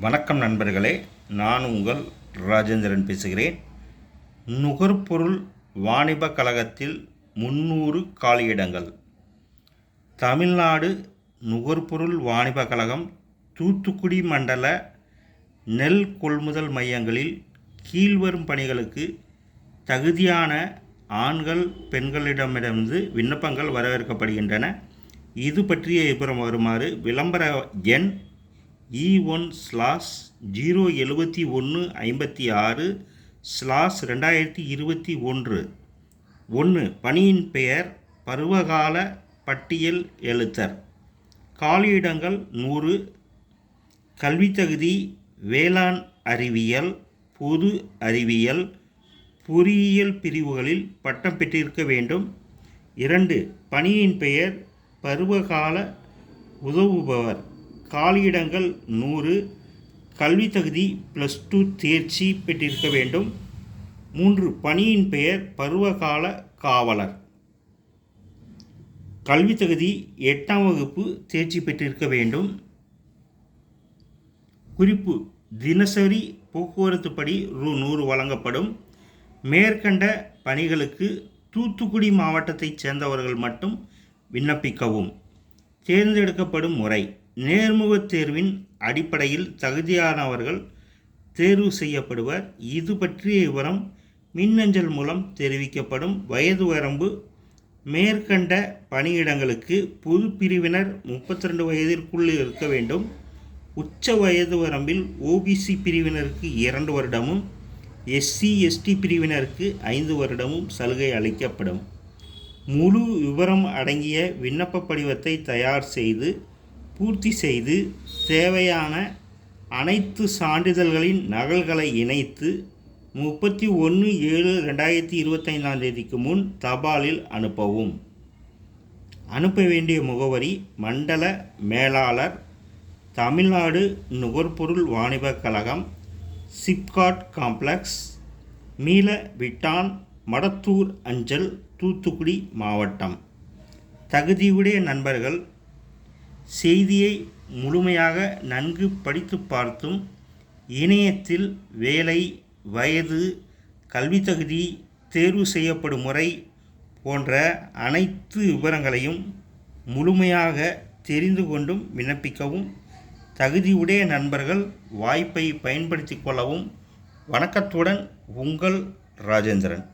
வணக்கம் நண்பர்களே நான் உங்கள் ராஜேந்திரன் பேசுகிறேன். நுகர்பொருள் வாணிப கழகத்தில் முன்னூறு காலியிடங்கள். தமிழ்நாடு நுகர்பொருள் வாணிப கழகம் தூத்துக்குடி மண்டல நெல் கொள்முதல் மையங்களில் கீழ்வரும் பணிகளுக்கு தகுதியான ஆண்கள் பெண்களிடமிருந்து விண்ணப்பங்கள் வரவேற்கப்படுகின்றன. இது பற்றிய விபரம் வருமாறு விளம்பர எண் இ ஒன் ஸ்லாஸ் ஜீரோ எழுபத்தி ஒன்று ஐம்பத்தி ஆறு ஸ்லாஸ் ரெண்டாயிரத்தி இருபத்தி ஒன்று ஒன்று பணியின் பெயர் பருவகால பட்டியல் எழுத்தர் காலியிடங்கள் நூறு கல்வித்தகுதி வேளாண் அறிவியல் பொது அறிவியல் பொறியியல் பிரிவுகளில் பட்டம் பெற்றிருக்க வேண்டும் இரண்டு பணியின் பெயர் பருவகால உதவுபவர் காலியிடங்கள் நூறு கல்வி தகுதி ப்ளஸ் டூ தேர்ச்சி பெற்றிருக்க வேண்டும். மூன்று பணியின் பெயர் பருவகால காவலர். கல்வி தகுதி எட்டாம் வகுப்பு தேர்ச்சி பெற்றிருக்க வேண்டும். குறிப்பு தினசரி போக்குவரத்து படி ரூ நூறு வழங்கப்படும். மேற்கண்ட பணிகளுக்கு தூத்துக்குடி மாவட்டத்தைச் சேர்ந்தவர்கள் மட்டும் விண்ணப்பிக்கவும். தேர்ந்தெடுக்கப்படும் முறை. நேர்முகத் தேர்வின் அடிப்படையில் தகுதியானவர்கள் தேர்வு செய்யப்படுவர். இது பற்றிய விவரம் மின்னஞ்சல் மூலம் தெரிவிக்கப்படும். வயது வரம்பு மேற்கண்ட பணியிடங்களுக்கு பொது பிரிவினர் முப்பத்தி ரெண்டு வயதிற்குள் இருக்க வேண்டும். உச்ச வயது வரம்பில் ஓபிசி பிரிவினருக்கு இரண்டு வருடமும் எஸ்சி எஸ்டி பிரிவினருக்கு ஐந்து வருடமும் சலுகை அளிக்கப்படும். முழு விவரம் அடங்கிய விண்ணப்ப படிவத்தை தயார் செய்து பூர்த்தி செய்து தேவையான அனைத்து சான்றிதழ்களின் நகல்களை இணைத்து முப்பத்தி ஒன்று ஏழு ரெண்டாயிரத்தி இருபத்தைந்தாம் தேதிக்கு முன் தபாலில் அனுப்பவும். அனுப்ப வேண்டிய முகவரி மண்டல மேலாளர் தமிழ்நாடு நுகர்பொருள் வாணிபக் கழகம் சிப்காட் காம்ப்ளெக்ஸ் மீள விட்டான் மடத்தூர் அஞ்சல் தூத்துக்குடி மாவட்டம். தகுதியுடைய நண்பர்கள் செய்தியை முழுமையாக நன்கு படித்து பார்த்தும் இணையத்தில் வேலை வயது கல்வி தகுதி தேர்வு செய்யப்படும் முறை போன்ற அனைத்து விவரங்களையும் முழுமையாக தெரிந்து கொண்டும் விண்ணப்பிக்கவும் தகுதியுடைய நண்பர்கள் வாய்ப்பை பயன்படுத்தி கொள்ளவும் வணக்கத்துடன் உங்கள் ராஜேந்திரன்.